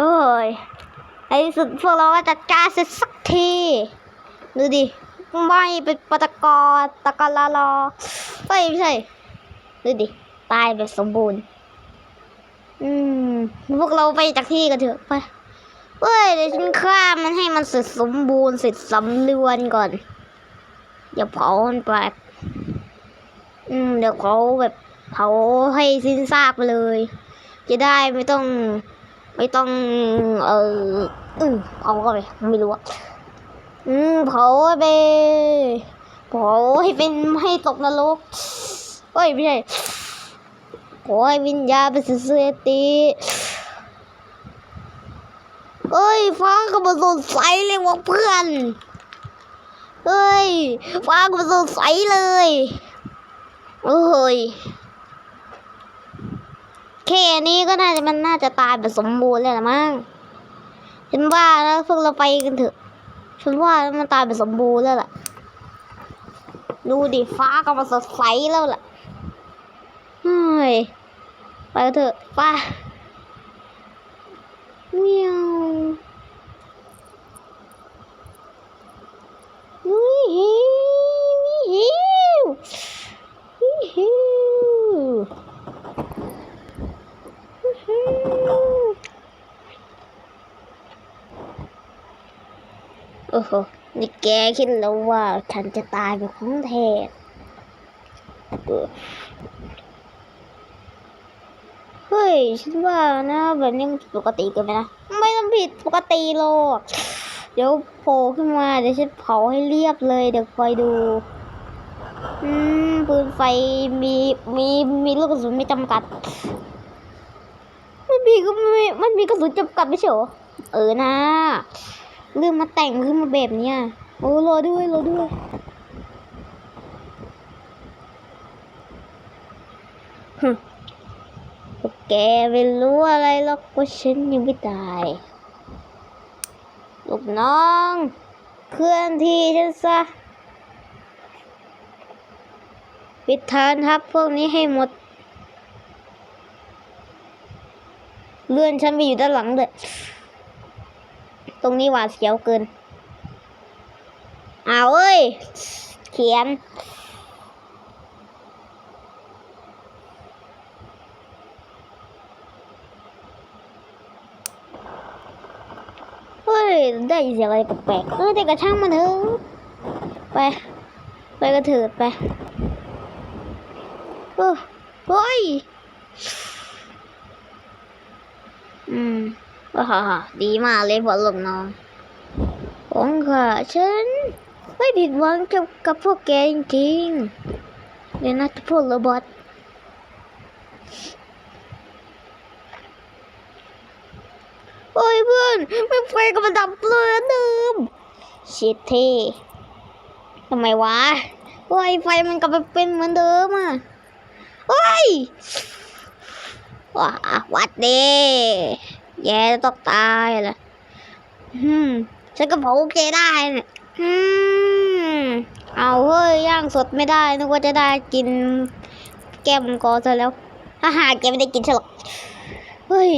โอ้ยในที่สุดพวกเราก็จัดการเสร็จสักที ดูดิ ไม่เป็นปตกรตะกะลาลอไม่ใช่ ดูดิ ตายแบบสมบูรณ์ อืม พวกเราไปจากที่กันเถอะ ไปเฮ้ยเดี๋ยวฉันฆ่ามันให้มันเสร็จสมบูรณ์เสร็จสำรวนก่อนอย่าเผามันไปอืม เดี๋ยวเผาแบบเผาให้สิ้นซากไปเลย จะได้ไม่ต้อง ไม่ต้องเอออืมเผาก็ไปไม่รู้อะอืมเผาไปเผาให้เป็นให้ตกนรกเฮ้ยไม่ใช่ขอให้วิญญาณเป็นเสียติเอ้ยฟ้าก็มาสดใสเลยว่ะเพื่อนเฮ้ยฟ้าก็มาสดใสเลย โอ้ย แค่นี้ก็น่าจะมันน่าจะตายแบบสมบูรณ์เลยละมั้งฉันว่าแล้วพวกเราไปกันเถอะฉันว่ามันตายแบบสมบูรณ์แล้วล่ะ ดูดิฟ้าก็มาสดใสแล้วล่ะเฮ้ยไปเถอะไป้าเมียววิหิววิหิววิหิว โอ้โห นี่แกคิดแล้วว่าฉันจะตายเป็นของแท้เออเฮ้ย ฉันว่านะแบบนี้มันผิดปกติเกินไปนะ ไม่ต้องผิดปกติหรอกเดี๋ยวโผล่ขึ้นมา เดี๋ยวฉันเผาให้เรียบเลย เดี๋ยวคอยดู อืม ปืนไฟมีมีมีลูกกระสุนไม่จำกัด มันมีก็ไม่มันมีกระสุนจำกัดไม่ใช่เหรอเออนะเรื่องมาแต่งขึ้นมาแบบเนี้ยโอ้รอด้วยรอด้วยฮึแกไม่รู้อะไรหรอกว่าฉันยังไม่ตาย ลูกน้องเคลื่อนที่ฉันซะปิดฐานทัพพวกนี้ให้หมด เลื่อนฉันไปอยู่ด้านหลังเลยตรงนี้หวาดเสียวเกินเอาเอ้ย เขียน เฮ้ย ได้ยินเสียงอะไรแปลกๆเออแต่กระช่างมันเถอะ ไป ไปกระเถิดไปเออเฮ้ย อืมว้าฮ่าฮ่าดีมากเลยพอลงน้องของค่ะ ฉัน ไม่ผิดหวังกับกับพวกแกจริงๆเลยนะพวกโรบอทโอ้ยเพื่อนไม่ไฟก็มันดับเลยเดิมชิดเท่ทำไมวะโอ้ยไฟมันกลับไปเป็นเหมือนเดิมอะโอ้ย ว้าวัดด้แย่ต้องตายเลยอืมฉันก็เผาแกได้เนี่ยอืมเอาเฮ้ยย่างสดไม่ได้นึกว่าจะได้กินแก้มกรซะแล้วถ้าหากแกไม่ได้กินฉลอกเฮ้ย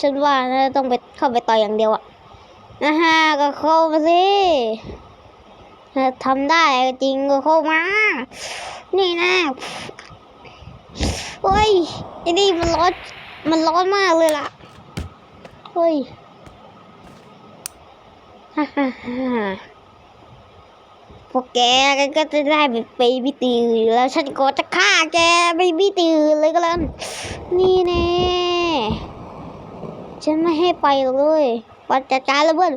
ฉันว่านะต้องไปเข้าไปต่อยอย่างเดียวอะนะฮะก็เข้ามาสิทำได้จริงก็เข้ามา นี่นะ เฮ้ยไอ้นี่มันร้อน มันร้อนมากเลยล่ะ เฮ้ย ฮ่าฮ่าฮ่าพวกแกก็จะได้ไปไปบิตีแล้วฉันก็จะฆ่าแกไปบิตีเลยก็แล้ว นี่แน่ฉันไม่ให้ไปหรอกเลยปัดจัดการเลยเพื่อน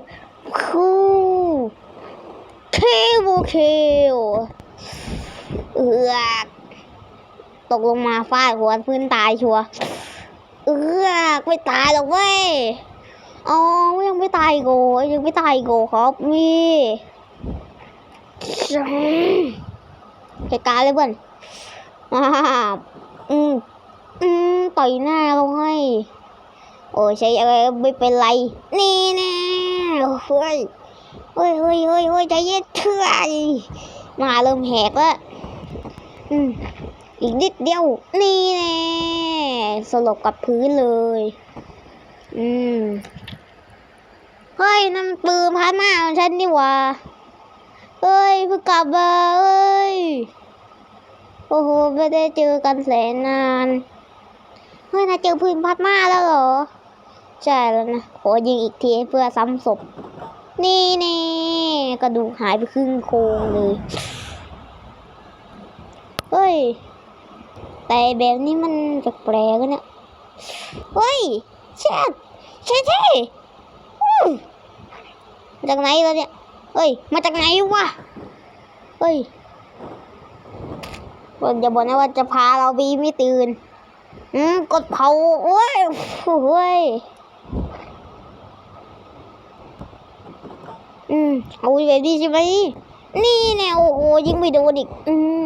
คูเคโบเคลเอือก กลงมาฟาดหัวพื้นตายชัวเออไม่ตายหรอกเว้ยอ๋อยังไม่ตายโกยังไม่ตายโกครับมีเหตุการณ์เลยเพื่อนอ่าอืมอืมต่อยหน้าเราให้โอ้ยใช้อะไรไม่เป็นไร นี่แน่เฮ้ยเฮ้ยเฮ้ยเฮ้ยเฮ้ยใจเย็นเถื่อยมาเริ่มแหกแล้วอืม อีกนิดเดียว นี่แน่สลบกับพื้นเลย อืม เฮ้ยนั่นปืนพามาของฉันนี่ว่าเฮ้ยเพิ่งกลับมาเอ้ย โอ้โห ไม่ได้เจอกันแสนนาน เฮ้ยนาเจอปืนพัดมาแล้วเหรอ ใช่แล้วนะ ขอยิงอีกทีเพื่อซ้ำศพ นี่นี่กระดูกหายไปครึ่งโครงเลย เฮ้ย แต่แบบนี้มันแปลกๆอะเนี่ยเฮ้ยเช็ดเช็ดที่มาจากไหนแล้วเนี่ยเฮ้ย มาจากไหนวะเฮ้ยอย่าบอกนะว่าจะพาเราบีไม่ตื่น อืมกดเผาโอ้ยโอ้ยอืมเอาแบบนี้ใช่ไหมนี่แนวโอ้โหยิงไม่โดนอีก อืม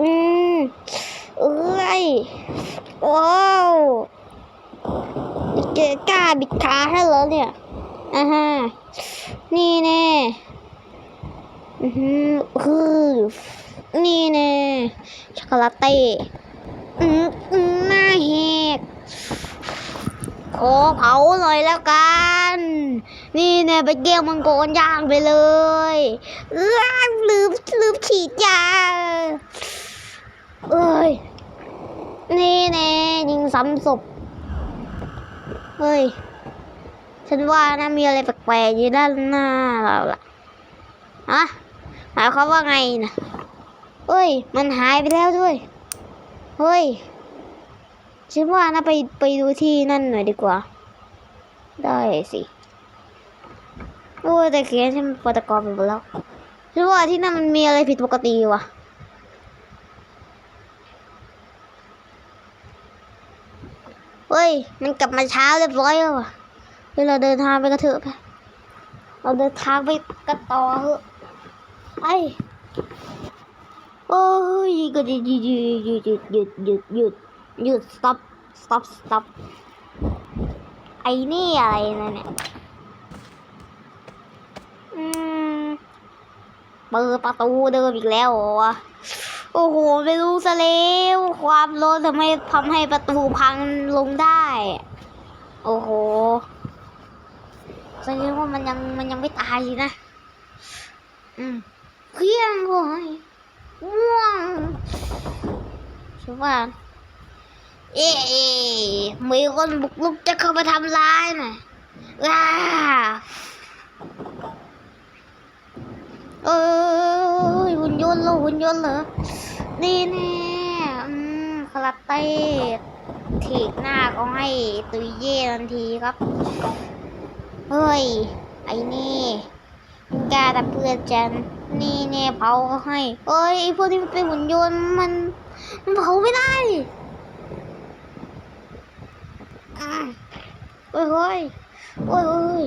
อืมเอ้ยว้าวเกกล้าบิดขาให้เหรอเนี่ยอ่าฮะนี่แน่อือหือคือนี่แน่ช็อกโกแลตเต้อืมอืมหน้าแหก ขอเผาหน่อยแล้วกัน นี่แน่ไปเกี่ยวมังกรย่างไปเลยเอ้ยลืมลืมฉีดยาเอ้ย นี่แน่ยิงซ้ำศพเฮ้ย ฉันว่านะมีอะไรแปลกๆอยู่ด้านหน้าเราล่ะฮะหมายความว่าไงนะเฮ้ย มันหายไปแล้วด้วย เฮ้ย ฉันว่านะไปไปดูที่นั่นหน่อยดีกว่า ได้สิโอ้แต่เขียนฉันปตกรไปหมดแล้วฉันว่าที่นั่นมันมีอะไรผิดปกติว่ะเฮ้ย มันกลับมาเช้าเรียบร้อยแล้วว่ะเวเราเดินทางไปกระเถอะไปเราเดินทางไปกันต่อเถอะไปโอ้ยก็หยุดหยุดหยุดหยุดหยุดหยุดหยุด หยุด stop stop stop ไอ้นี่อะไรนะเนี่ย อืม เปิดประตูเดิมอีกแล้วเหรอวะโอ้โห ไม่รู้ซะแล้วความร้อนทำให้ทำให้ประตูพังลงได้ โอ้โหแสดงว่ามันยังมันยังไม่ตายนะ อืมเพียงโว้ยง่วงช่ว่า เอ๊ะมีคนบุกลุกจะเข้ามาทำร้ายน่ะว้าเอ้ยหุ่นยนต์เหรอหุ่นยนต์เหรอนี่แน่อืมคาราเต้ถีกหน้าก็ให้ตุยเย่ทันทีครับ เฮ้ย ไอ้นี่มึงกล้าต่เพื่อนจัน นี่แน่เผาก็ให้เอ้ยไอ้พวกที่มันเป็นหุ่นยนต์มัน มันเผาไม่ได้ อะเฮ้ยโอ้ยโอ้ย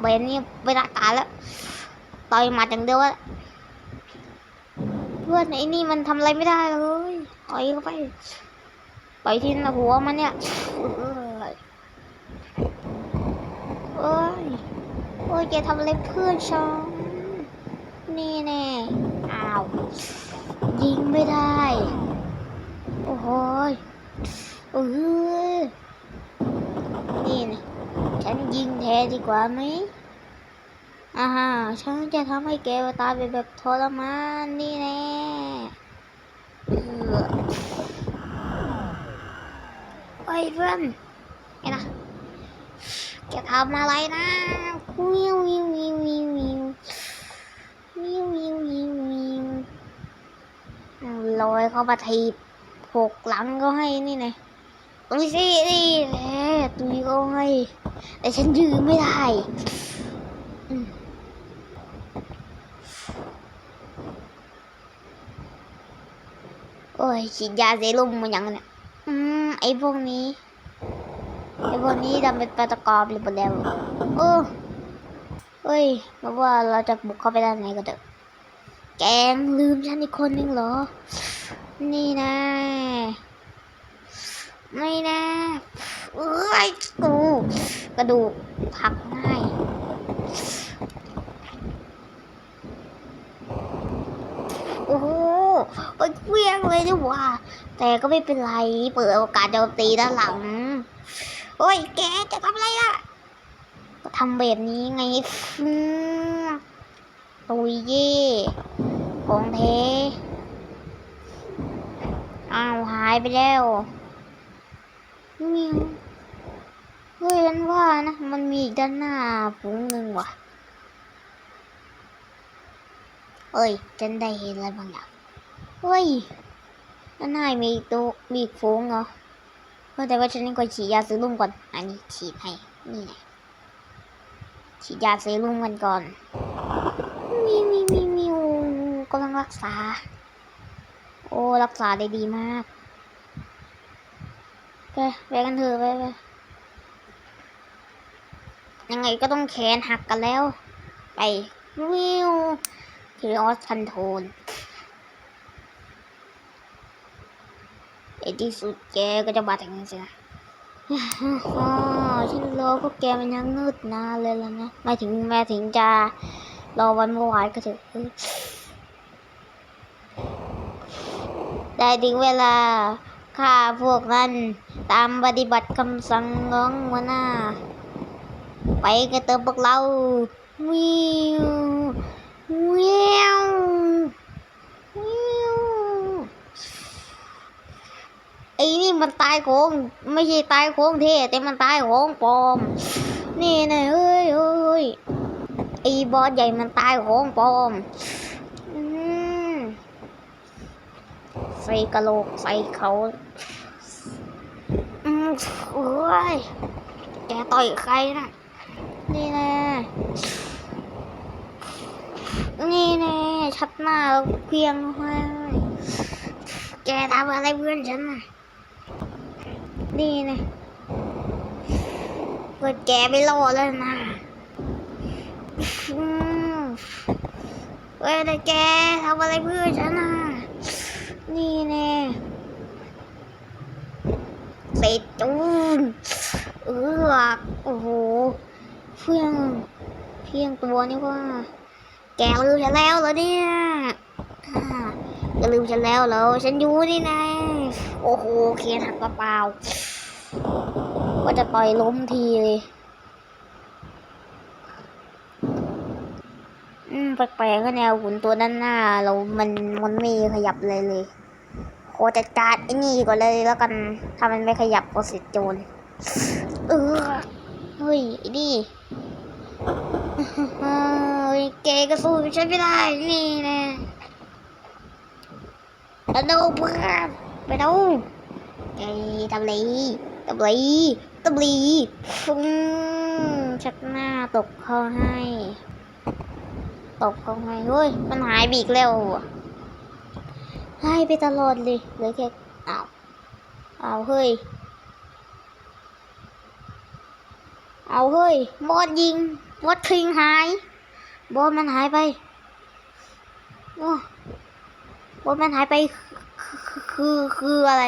เบนนี่ไปรักตายแล้วต่อยมาจังเดียวอะเพื่อนไอ้นี่มันทำอะไรไม่ได้เลยต่อยเข้าไปต่อยที่หน้าหัวมันเนี่ยเอ้ยเอ้ยโอ้ยแกทำอะไรเพื่อนฉันนี่แน่อ้าวยิงไม่ได้ โอ้ยเออ นี่นะฉันยิงแทนดีกว่าไหมอ่าฮะฉันจะทำให้แกตายไปแบบทรมานนี่แน่เอ้ยเพื่อนไงนะแกทำอะไรนะวิววิววิววิววิววิววิววิววิวลอยเข้ามาทีบหกหลังก็ให้นี่ไงตุยสินี่แหละ ตุยก็ให้แต่ฉันยืนไม่ได้โอ้ยฉีดยาเซรุ่มมันยังเนี่ยอืมไอพวกนี้ไอพวกนี้ทำเป็นปฏิกรหรือเปล่าแล้วโอ้เฮ้ยมาว่าเราจะบุกเข้าไปด้านไหนก็เถอะแกงลืมฉันอีกคนนึงเหรอ นี่นะ ไม่นะ เอ้ยกูกระดูกผักง่ายโอ้โหโอ้ยเวียงเลยนี่หว่า แต่ก็ไม่เป็นไร เปิดโอกาสโจมตีด้านหลัง โอ้ย แกจะทำอะไรอะทำแบบนี้ไงอืมตุยเย่ของเทอ้าวหายไปแล้ว มียวเฮ้ยฉันว่านะ มันมีอีกด้านหน้าฝูงหนึ่งว่ะ เอ้ยฉันได้เห็นอะไรบางอย่าง เฮ้ยด้านหน้ามีตัวมีอีกฝูงเหรอเออแต่ว่าฉันก็ฉีดยาซื้อลุ่มก่อน อันนี้ฉีดให้ นี่ไงฉีดยาซื้อลุ่มกันก่อน มีมีมีมีโอ้กำลังรักษา โอ้ รักษาได้ดีมาก ไปไปกันเถอะไปไปยังไงก็ต้องแขนหักกันแล้ว ไปวิวเทออสคันโทนในที่สุดแกก็จะมาถึงสินะอ๋อฉันรอพวกแกมันยังงืดนานเลยแล้วนะไม่ถึงแม้ถึงจะรอวันเมื่อวานก็เถอะเออได้ถึงเวลา ฆ่าพวกนั้นตามปฏิบัติคำสั่งของหัวหน้า ไปกันเติมพวกเราวิววิววิวไอ้นี่มันตายโค้งไม่ใช่ตายโค้งเท่แต่มันตายโค้งปลอม นี่นะเฮ้ยเฮ้ยไอ้บอสใหญ่มันตายโค้งปลอม ใส่กะโหลกใส่เขาอืมโอ้ยแกต่อยใครนะนี่นะนี่แน่ชัดหน้าเพียงให้แกทำอะไรเพื่อนฉันน่ะนี่นะเพื่อนแกไม่รอดแล้วนะเว้ยแต่แกทำอะไรเพื่อนฉันน่ะ นี่แน่เสร็จจูนเออโอ้โหเพียงเพียงตัวนี่ว่า แกลืมฉันแล้วเหรอเนี่ยแกลืมฉันแล้วเหรอฉันอยู่นี่นะโอ้โหเคียนหักเปล่าๆว่าจะต่อยล้มทีเลยอืมแปลกๆก็แนวหุ่นตัวด้านหน้า เรา มัน มันไม่ขยับเลยเลย โคจัดการไอ้นี่ก่อนเลยแล้วกันถ้ามันไม่ขยับก็เสร็จโจรเออเฮ้ยไอ้นี่เฮ้ยแกก็สู้ฉันไม่ได้นี่นะแล้วดูเพื่อนไปดูแกทำไรทำไรทำไรฟุ้งชักหน้าตกเขาให้ ตกเขาให้เฮ้ย มันหายบีกแล้ว อะหายไปตลอดเลยเหลือแค่อ้าวอ้าวเฮ้ยเอาเฮ้ยบอสยิงบอสคิงหายบอสมันหายไปโอ้บอสมันหายไป คือคืออะไร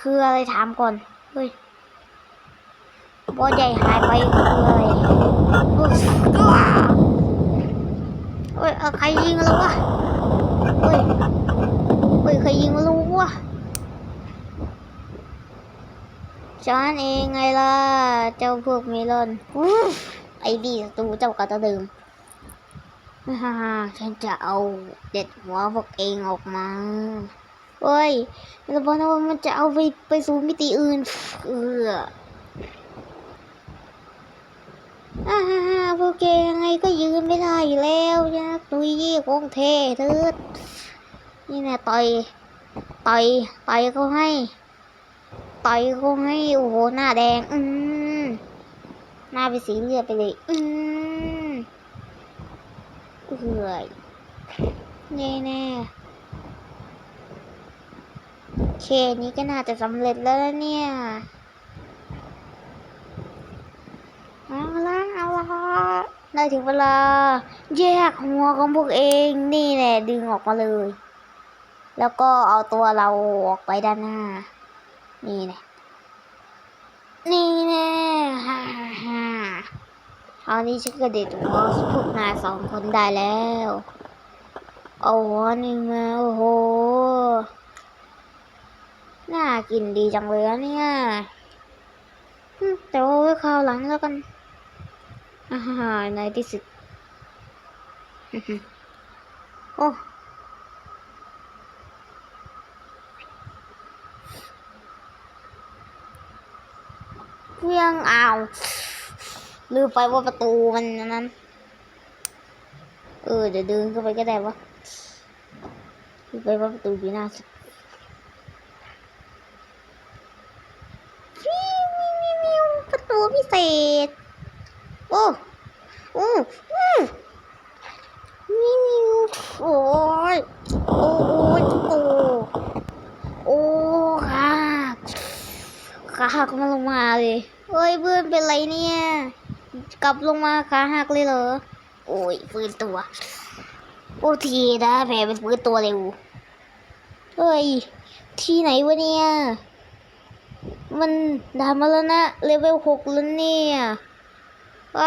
คืออะไรถามก่อนเฮ้ยบอสใหญ่หายไปคืออะไรโอ้ยเฮ้ยเอใครยิงแล้ววะเฮ้ย เฮ้ยใครยิงรู้วะฉันเองไงล่ะ เจ้าพวกเมลอนอไอ้ดีศัตรูเจ้ากระตะเดิมฮ่าฮ่าฉันจะเอาเด็ดหัวพวกเองออกมาเฮ้ยแล้วบอกนะว่ามันจะเอาไปไปสู่มิติอื่น เออฮ่าฮ่าพวกแกยังไงก็ยืนไม่ได้อยู่แล้วนะตุยยี่คงเทเถิด นี่แน่ต่อย ต่อย ต่อยเขาให้ ต่อยเขาให้ โอ้โห หน้าแดง อืมหน้าเป็นสีเลือดไปเลย อืมเอื่อยแน่แน่เคนี้ก็น่าจะสำเร็จแล้วเนี่ยเอาละเอาละได้ถึงเวลา แยกหัวของพวกเองนี่แหละดึงออกมาเลย แล้วก็เอาตัวเราออกไปด้านหน้า นี่แน่นี่แน่ฮ่าฮ่าฮ่าคราวนี้ฉันก็เด็ดหัวพวกนายสองคนได้แล้วเอาหัวหนึ่งมาโอ้โห น่ากินดีจังเลยอะเนี่ยแต่ว่าไว้คราวหลังแล้วกันอ่าฮ่าในที่สุดอื้อหือโอ้ เพียงอ้าวลืมไปว่าประตูมันนั้น เออ เดี๋ยวเดินเข้าไปก็ได้วะลืมไปว่าประตูอยู่หน้าสุดฟิวมิววิวประตูพิเศษ โอ้ โอ้อ้วิววิวโอ้ยโอ้ยโอ้โอ้ค่ะขาหั กมาลงมาเลยเฮ้ยเพื่อนเป็นไรเนี่ย กลับลงมาขาหักเลยเหรอ โอ้ยฟื้นตัว โอ้ทีนะแผลเป็นฟื้นตัวเร็ว เฮ้ย ที่ไหนวะเนี่ย มันดามาแล้วนะเลเวลหกแล้วเนี่ย ไป